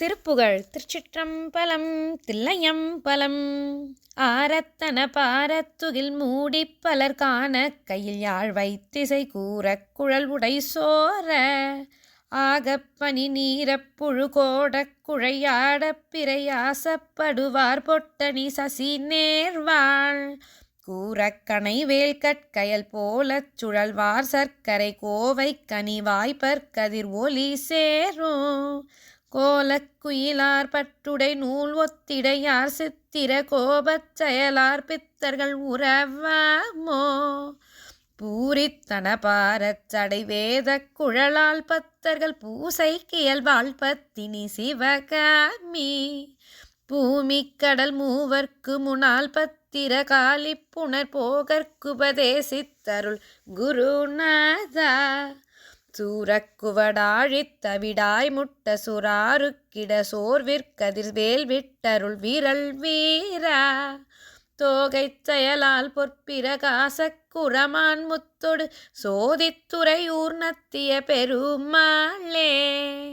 திருப்புகழ் திருச்சிற்றம்பலம் தில்லையம்பலம். ஆரத்தன பாரத்துகில் மூடி பலர் காண கையில் யாழ் வைத்திசை கூற குழல் உடை சோர. ஆகப்பனி நீரப்புழு கோடக் குழையாடப் பிறையாசப்படுவார் பொட்டணி சசி நேர்வாள். கூறக்கணை வேல் கட்கயல் போலச் சுழல்வார் சர்க்கரை கோவை கனிவாய்ப்பற் கதிர் ஒலி சேரும். கோலக்குயிலார் பட்டுடை நூல் ஒத்திடையார் சித்திர கோபச் செயலார் பித்தர்கள் உறவாமோ பூரித்தன பாரச் சடை வேத குழலால் பத்தர்கள் பூசை கியல்வாள் பத்தினி சிவகாமி. பூமிக் கடல் மூவர்க்கு முனால் பத்திர காலிப்புணர் போகற்குபதேசித்தருள் குருநாதா. சூரக்குவடாழித் தவிடாய் முட்ட சுராருக்கிட சோர்விற்கதிர் வேல் விட்டருள் வீரல் வீரா. தோகைச் செயலால் பொற்பிரகாசக் குரமான் முத்தொடு சோதித்துறையூர் நத்திய பெருமாளே.